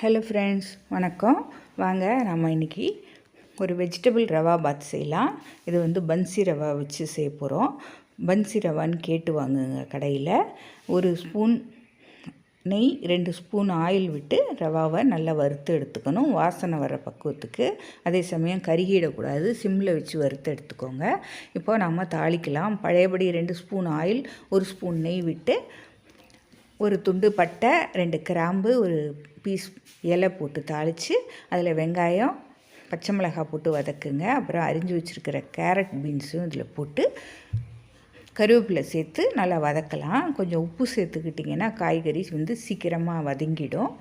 Hello friends வணக்கம். வாங்க நம்ம இன்றைக்கி ஒரு வெஜிடபிள் ரவா பாத் செய்யலாம். இது வந்து பன்சி ரவா வச்சு செய்ய போகிறோம் பன்சி ரவான்னு கேட்டு வாங்குங்க கடையில். ஒரு ஸ்பூன் நெய் ரெண்டு ஸ்பூன் ஆயில் விட்டு ரவாவை நல்லா வறுத்து எடுத்துக்கணும். வாசனை வர பக்குவத்துக்கு. அதே சமயம் கருகிடக்கூடாது. சிம்மில் வச்சு வறுத்து எடுத்துக்கோங்க. இப்போ நம்ம தாளிக்கலாம். பழையபடி ரெண்டு ஸ்பூன் ஆயில் ஒரு ஸ்பூன் நெய் விட்டு ஒரு துண்டு பட்டை ரெண்டு கிராம்பு ஒரு பீஸ் இலை போட்டு தாளித்து அதில் வெங்காயம் பச்சை மிளகாய் போட்டு வதக்குங்க. அப்புறம் அரிஞ்சு வச்சுருக்கிற கேரட் பீன்ஸும் இதில் போட்டு கருவேப்பிலை சேர்த்து நல்லா வதக்கலாம். கொஞ்சம் உப்பு சேர்த்துக்கிட்டிங்கன்னா காய்கறி வந்து சீக்கிரமாக வதங்கிடும்.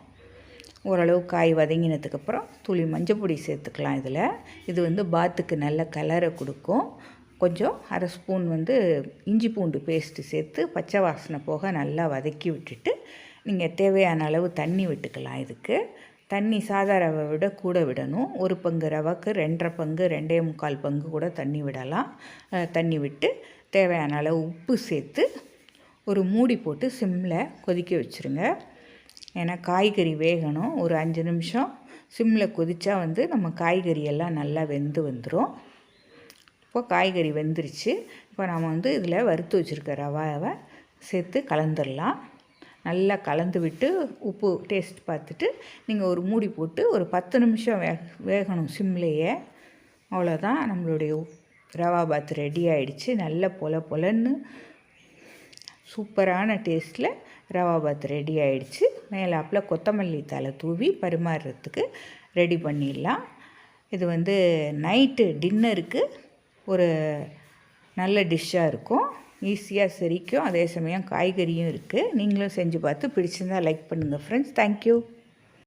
ஓரளவு காய் வதங்கினதுக்கப்புறம் துளி மஞ்சள் பொடி சேர்த்துக்கலாம் இதில். இது வந்து பாத்துக்கு நல்ல கலரை கொடுக்கும். கொஞ்சம் அரை ஸ்பூன் வந்து இஞ்சி பூண்டு பேஸ்ட்டு சேர்த்து பச்சை வாசனை போக நல்லா வதக்கி விட்டுட்டு நீங்கள் தேவையான அளவு தண்ணி விட்டுக்கலாம் இதுக்கு. தண்ணி சாதா ரவை விட கூட விடணும். ஒரு பங்கு ரவைக்கு ரெண்டரை பங்கு ரெண்டே முக்கால் பங்கு கூட தண்ணி விடலாம். தண்ணி விட்டு தேவையான அளவு உப்பு சேர்த்து ஒரு மூடி போட்டு சிம்மில் கொதிக்க வச்சுருங்க. ஏன்னா காய்கறி வேகணும். ஒரு அஞ்சு நிமிஷம் சிம்மில் கொதித்தா வந்து நம்ம காய்கறி எல்லாம் நல்லா வெந்து வந்துடும் இப்போ காய்கறி வெந்துருச்சு. இப்போ நம்ம வந்து இதில் வறுத்து வச்சுருக்க ரவாவை சேர்த்து கலந்துடலாம் நல்லா கலந்து விட்டு உப்பு டேஸ்ட் பார்த்துட்டு நீங்கள் ஒரு மூடி போட்டு ஒரு பத்து நிமிஷம் வே வேகணும் சிம்லேயே. அவ்வளோதான் நம்மளுடைய ரவா பாத் ரெடி ஆகிடுச்சு நல்ல பொல பொலன்னு சூப்பரான டேஸ்ட்டில் ரவா பாத் ரெடி ஆகிடுச்சு மேலாப்பில் கொத்தமல்லி தலை தூவி பரிமாறுறதுக்கு ரெடி பண்ணிடலாம். இது வந்து நைட்டு டின்னருக்கு ஒரு நல்ல டிஷ்ஷாக இருக்கும். ஈஸியாக செரிக்கும். அதே சமயம் காய்கறியும் இருக்குது நீங்களும் செஞ்சு பார்த்து பிடிச்சிருந்தால் லைக் பண்ணுங்கள் ஃப்ரெண்ட்ஸ் தேங்க்யூ